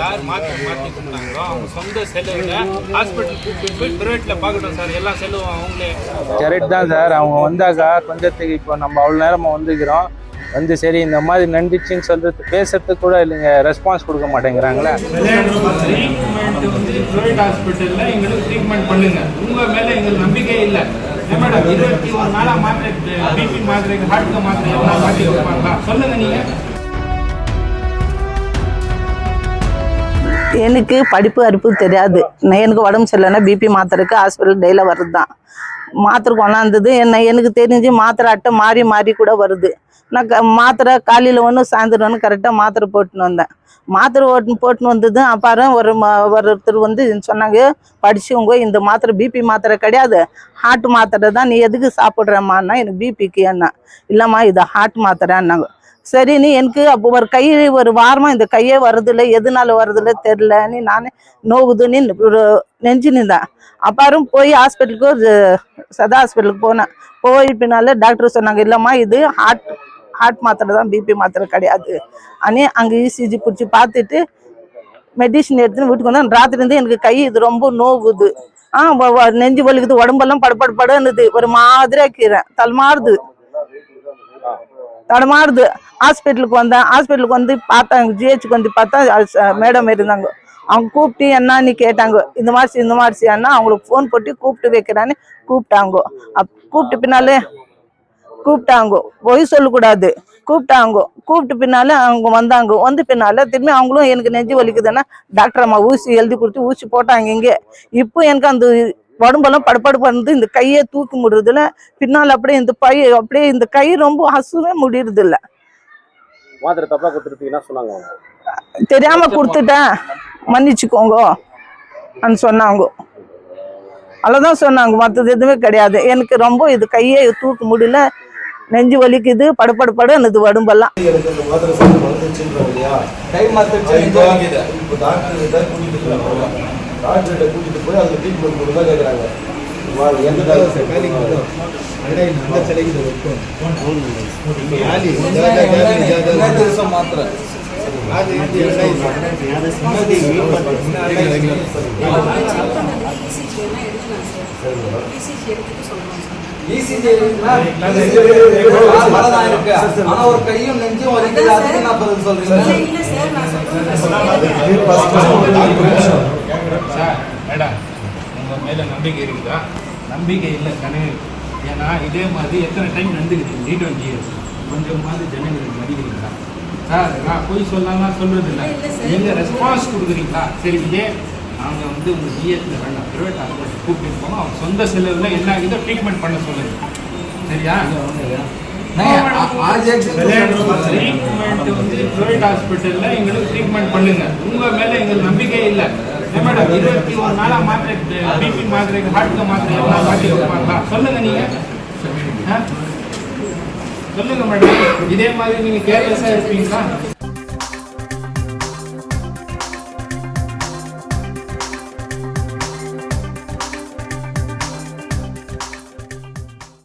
யார் மாற்றி மாற்றி கொடுத்தாங்களோ அவங்க சொந்த செலவுல ஹாஸ்பிட்டல் கூப்பிட்டு போய் ப்ரைவேட்டில் பார்க்கட்டும் சார். எல்லா செலவும் அவங்களே. கரெக்ட் தான் சார். அவங்க வந்தாக்கா கொஞ்சத்துக்கு இப்போ நம்ம அவ்வளோ நேரமாக வந்துக்கிறோம். வந்து சரி இந்த மாதிரி நண்டிச்சுன்னு சொல்றது பேசுறதுக்கு கூட இல்லைங்க. ரெஸ்பான்ஸ் கொடுக்க மாட்டேங்கிறாங்களே. ப்ரைவேட் ஹாஸ்பிட்டலில் எங்களுக்கு ட்ரீட்மெண்ட் பண்ணுங்க. உங்கள் மேலே எங்களுக்கு நம்பிக்கை இல்லை. மேடம் இருபத்தி ஒரு நாளாக மாத்திரை பிபி மாத்திரை ஹார்ட்டுக்கு மாத்திரை எல்லாம் சொல்லுங்க நீங்கள் எனக்கு படிப்பு அரிப்பு தெரியாது. நான் எனக்கு உடம்பு சரியில்லைன்னா பிபி மாத்திரைக்கு ஹாஸ்பிட்டல் டெய்லியில் வர்றது தான் மாத்திரை கொண்டாந்தது என்ன எனக்கு தெரிஞ்சு மாத்திரை அட்டை மாறி மாறி கூட வருது. நான் க மாத்திரை காலையில் ஒன்று சாயந்தரம் ஒன்று கரெக்டாக மாத்திரை போட்டுன்னு வந்தேன். மாத்திரை ஓட்டு போட்டுன்னு வந்தது அப்புறம் ஒரு ஒருத்தர் வந்து சொன்னாங்க படிச்சவங்க இந்த மாத்திரை பிபி மாத்திரை கிடையாது. ஹார்ட் மாத்திரை தான் நீ எதுக்கு சாப்பிட்றம்மான்னா எனக்கு பிபிக்கு என்ன? இல்லைம்மா இது ஹார்ட் மாத்திரைன்னாங்க. சரி நீ எனக்கு அப்போ ஒரு கை ஒரு வாரமாக இந்த கையே வருதில்ல எதனால வருதில்ல தெரிலன்னு நானே நோகுதுன்னு ஒரு நெஞ்சு நின்றேன் அப்பாரும் போய் ஹாஸ்பிட்டலுக்கு ஒரு சதா ஹாஸ்பிட்டலுக்கு போனேன் போய் பின்னால டாக்டர் சொன்னாங்க இல்லைம்மா இது ஹார்ட் ஹார்ட் மாத்திரை தான் பிபி மாத்திரை கிடையாது. அனே அங்கே இசிஜி பிடிச்சி பார்த்துட்டு மெடிசன் எடுத்துன்னு வீட்டுக்கு வந்தேன் ராத்திரி இருந்து எனக்கு கை இது ரொம்ப நோகுது ஆ வ- வ- நெஞ்சு வலிக்குது உடம்பெல்லாம் படபட படன்னுது ஒரு மாதிரி ஆக்கிறேன் தலைமாறுது தடமாறுது. ஹாஸ்பிட்டலுக்கு வந்தேன். ஹாஸ்பிட்டலுக்கு வந்து பார்த்தேன் ஜிஹெச்சுக்கு வந்து பார்த்தா மேடம் இருந்தாங்க. அவங்க கூப்பிட்டு என்னன்னு கேட்டாங்க. இந்த மாதிரி இந்த மாதிரி அண்ணா அவங்களுக்கு ஃபோன் போட்டு கூப்பிட்டு வைக்கிறான்னு கூப்பிட்டாங்க. அப் கூப்பிட்டு பின்னாலே கூப்பிட்டாங்க. பொய் சொல்லக்கூடாது. கூப்பிட்டாங்க. கூப்பிட்டு பின்னால அவங்க வந்தாங்க. வந்து பின்னால திரும்பி அவங்களும் எனக்கு நெஞ்சு வலிக்குதுன்னா டாக்டர் அம்மா ஊசி எழுதி கொடுத்து ஊசி போட்டாங்க இங்கே. இப்போ எனக்கு அந்த உடம்பெல்லாம் படபடு பண்ணது இந்த கையை தூக்கி முடியறதுல பின்னால் அப்படியே இந்த பை அப்படியே இந்த கை ரொம்ப அசுவே முடியறது இல்ல மாத்திரை தப்பா கொடுத்துருக்கு என்ன சொன்னாங்க. தெரியாம கொடுத்துட்டேன். மன்னிச்சுக்கோங்க. சொன்னாங்க. அவ்வளோதான் சொன்னாங்க. மற்றது எதுவுமே கிடையாது. எனக்கு ரொம்ப இது கையே தூக்க முடியல நெஞ்சு வலிக்குது படபட படன்னு இது உடம்பெல்லாம். கை மாத்திரை இப்போ இப்போ டாக்டர் கிட்ட கூட்டிட்டு போறாங்க டாக்டர் கிட்ட கூட்டிட்டு போய் அதுக்கு ட்ரீட்மெண்ட் கொடுத்தா கேட்குறாங்க எந்த டாக்டர் ದಿವಸ ಮಾತ್ರ இசிஜி மனதான் இருக்கு ஆனா ஒரு கையும் நெஞ்சும் வலிக்குது அதுக்கு நான் பதில் சொல்றீங்க சார் மேடம் உங்கள் மேலே நம்பிக்கை இருக்குதா நம்பிக்கை இல்லை கனவு ஏன்னா இதே மாதிரி எத்தனை டைம் நடந்துக்குது டி டுவெண்ட்டி இயர்ஸ் கொஞ்சமாவது ஜனங்களுக்கு மதிக்கிறீங்களா சார் நான் போய் சொல்லலாம் சொல்றது இல்லை நீங்கள் ரெஸ்பான்ஸ் கொடுக்குறீங்களா சரி இதே அவங்க வந்து உங்கள் ஜிஎஸ்ல வேண்டாம் ப்ரைவேட் ஹாஸ்பிட்டல் கூப்பிட்டு போங்க அவங்க சொந்த செலவில் என்ன ஆகுதோ ட்ரீட்மெண்ட் பண்ண சொல்லுங்க சரியா ட்ரீட்மெண்ட் வந்து ப்ரைவேட் ஹாஸ்பிட்டலில் எங்களுக்கு ட்ரீட்மெண்ட் பண்ணுங்க உங்க மேல எங்களுக்கு நம்பிக்கை இல்லை இருபத்தி ஒரு நாளா மாத்திரை பிபி மாத்திரை ஹார்ட்டுக்கு மாத்திரை எல்லாம் மாற்றி சொல்லுங்க நீங்க. சொல்லுங்க மேடம். இதே மாதிரி நீங்க கேர்லெஸ்ஸா இருப்பீங்களா?